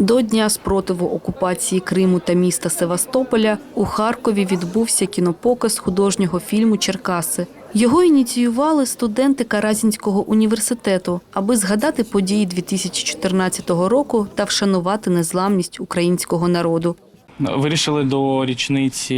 До Дня спротиву окупації Криму та міста Севастополя у Харкові відбувся кінопоказ художнього фільму Черкаси. Його ініціювали студенти Каразінського університету, аби згадати події 2014 року та вшанувати незламність українського народу. Вирішили до річниці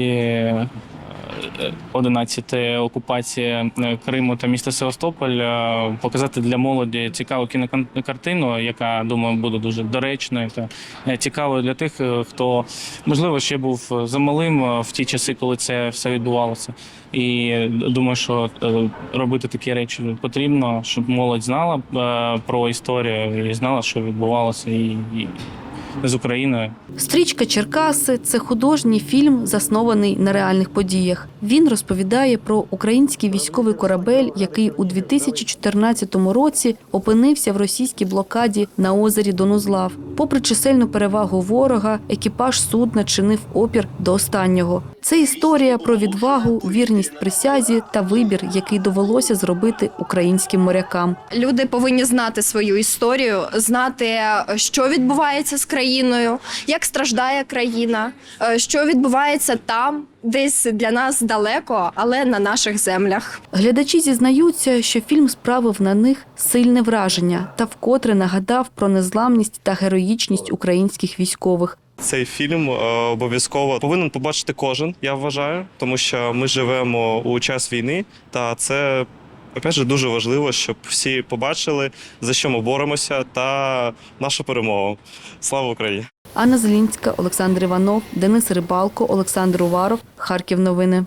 11 окупації е, Криму та міста Севастополь е, показати для молоді цікаву кінокартину, яка думаю буде дуже доречною та е, цікавою для тих, хто можливо ще був замалим в ті часи, коли це все відбувалося. І думаю, що робити такі речі потрібно, щоб молодь знала про історію і знала, що відбувалося і з Україною. Стрічка Черкаси це художній фільм, заснований на реальних подіях. Він розповідає про український військовий корабель, який у 2014 році опинився в російській блокаді на озері Донузлав. Попри чисельну перевагу ворога, екіпаж судна чинив опір до останнього. Це історія про відвагу, вірність присязі та вибір, який довелося зробити українським морякам. Люди повинні знати свою історію, знати, що відбувається з країною, як страждає країна, е, що відбувається там, десь для нас далеко, але на наших землях. Глядачі зізнаються, що фільм справив на них сильне враження та вкотре нагадав про незламність та героїчність українських військових. Цей фільм е, обов'язково повинен побачити кожен, я вважаю, тому що ми живемо у час війни, та це опять же дуже важливо, щоб всі побачили, за що ми боремося, та нашу перемогу. Слава Україні! Анна Зелінська, Олександр Іванов, Денис Рибалко, Олександр Уваров. Харків новини.